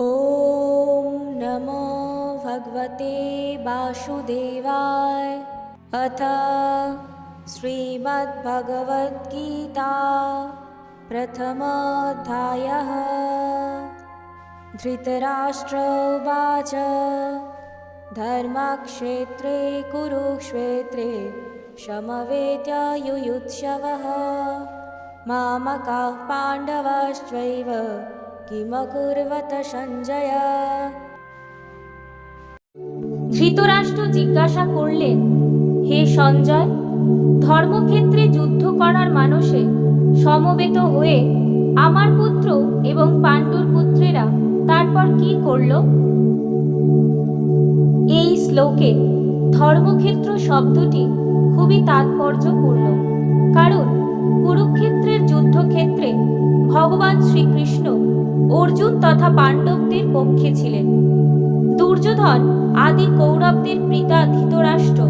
ॐ नमो भगवते वासुदेवाय। अथ श्रीमद्भगवद्गीता प्रथमोऽध्यायः। धृतराष्ट्र उवाच धर्मक्षेत्रे कुरुक्षेत्रे समवेत्युयुत्सवः मामकाः पाण्डवश्चैव কিমকুর্বত ধৃতরাষ্ট্র জিজ্ঞাসা করলেন, হে সঞ্জয়, ধর্মক্ষেত্রে যুদ্ধ করার মানুষে সমবেত হয়ে আমার পুত্র এবং পাণ্ডুর পুত্রেরা তারপর কি করল? এই শ্লোকে ধর্মক্ষেত্র শব্দটি খুবই তাৎপর্যপূর্ণ, কারণ কুরুক্ষেত্রের যুদ্ধক্ষেত্রে ভগবান শ্রীকৃষ্ণ অর্জুন তথা পাণ্ডবদের পক্ষে ছিলেন। দুর্যোধন আদি কৌরবদের পিতা ধৃতরাষ্ট্র।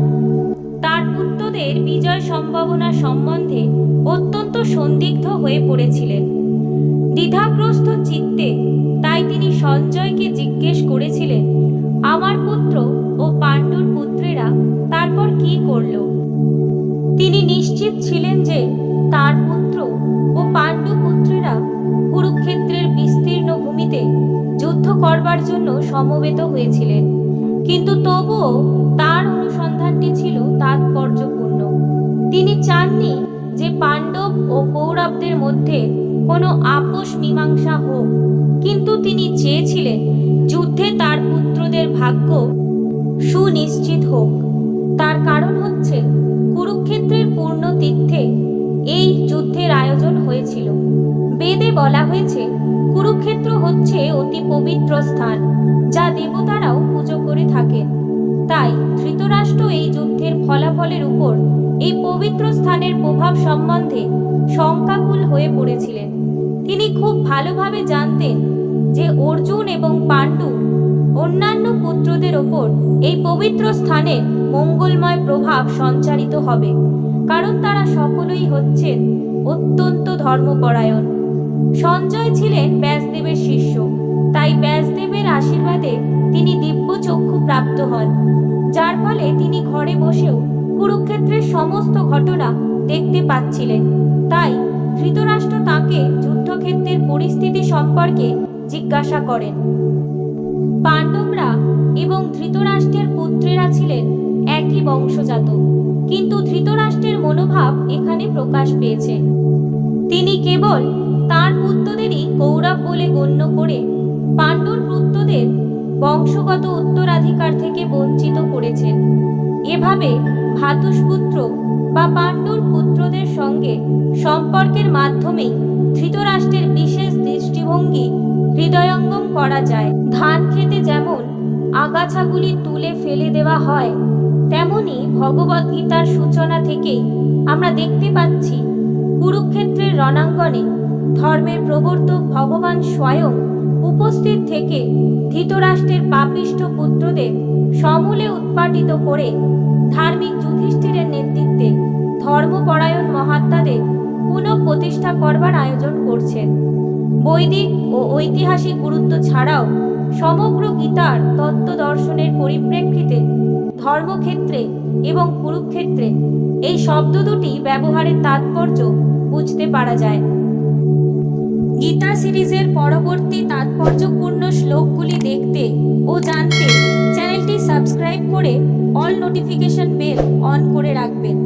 তার পুত্রদের বিজয় সম্ভাবনা সম্বন্ধে অত্যন্ত সন্দিগ্ধ হয়ে পড়েছিলেন। দ্বিধাগ্রস্ত চিত্তে তাই তিনি সঞ্জয়কে জিজ্ঞেস করেছিলেন করবার জন্য সমবেত হয়েছিলেন। কিন্তু তবুও তার অনুসন্ধানটি ছিল তাৎপর্যপূর্ণ। তিনি চাননি যে পাণ্ডব ও কৌরবদের মধ্যে কোনো আপোষ মীমাংসা হোক। কিন্তু তিনি চেয়েছিলেন যুদ্ধে তার পুত্রদের ভাগ্য সুনিশ্চিত হোক। তার কারণ হচ্ছে কুরুক্ষেত্রের পূর্ণ তীর্থে এই যুদ্ধের আয়োজন হয়েছিল। বেদে বলা হয়েছে কুরুক্ষেত্র হচ্ছে অতি পবিত্র স্থান, যা দেবতারাও পুজো করে থাকেন। তাই ধৃতরাষ্ট্র এই যুদ্ধের ফলাফলের উপর এই পবিত্র স্থানের প্রভাব সম্বন্ধে শঙ্কাকুল হয়ে পড়েছিলেন। তিনি খুব ভালোভাবে জানতেন যে অর্জুন এবং পাণ্ডু অন্যান্য পুত্রদের ওপর এই পবিত্র স্থানে মঙ্গলময় প্রভাব সঞ্চারিত হবে, কারণ তারা সকলেই হচ্ছেন অত্যন্ত ধর্মপরায়ণ। সঞ্জয় ছিলেন ব্যাসদেবের শিষ্য। তাই ব্যাসদেবের আশীর্বাদে তিনি দিব্য চক্ষু প্রাপ্ত হন। যার ফলে তিনি ঘরে বসেও কুরুক্ষেত্রের সমস্ত ঘটনা দেখতে পাচ্ছিলেন। তাই ধৃতরাষ্ট্র তাকে যুদ্ধক্ষেত্রের পরিস্থিতি সম্পর্কে জিজ্ঞাসা করেন। পাণ্ডবরা এবং ধৃতরাষ্ট্রের পুত্রেরা ছিলেন একই বংশজাত, কিন্তু ধৃতরাষ্ট্রের মনোভাব এখানে প্রকাশ পেয়েছে। তিনি কেবল তার পুত্রদেরই কৌরব বলে গণ্য করে পাণ্ডুর পুত্রদের বংশগত উত্তরাধিকার থেকে বঞ্চিত করেছেন। এভাবে ভাতুষপুত্র বা পাণ্ডুর পুত্রদের সঙ্গে সম্পর্কের মাধ্যমেই ধৃতরাষ্ট্রের বিশেষ দৃষ্টিভঙ্গি হৃদয়ঙ্গম করা যায়। ধান খেতে যেমন আগাছাগুলি তুলে ফেলে দেওয়া হয়, তেমনি ভগবদ্গীতার সূচনা থেকেই আমরা দেখতে পাচ্ছি কুরুক্ষেত্রের রণাঙ্গনে ধর্মের প্রবর্তক ভগবান স্বয়ং উপস্থিত থেকে ধৃতরাষ্ট্রের পাপিষ্ঠ পুত্রদের সমূলে উৎপাটিত করে ধার্মিক যুধিষ্ঠিরের নেতৃত্বে ধর্মপরায়ণ মহাত্মাদের পুনঃপ্রতিষ্ঠা করবার আয়োজন করছেন। বৈদিক ও ঐতিহাসিক গুরুত্ব ছাড়াও সমগ্র গীতার তত্ত্ব দর্শনের পরিপ্রেক্ষিতে ধর্মক্ষেত্রে এবং কুরুক্ষেত্রে এই শব্দ দুটি ব্যবহারের তাৎপর্য বুঝতে পারা যায়। গীতা সিরিজের পরবর্তী তাৎপর্যপূর্ণ শ্লোকগুলি দেখতে ও জানতে চ্যানেলটি সাবস্ক্রাইব করে অল নোটিফিকেশন বেল অন করে রাখবেন।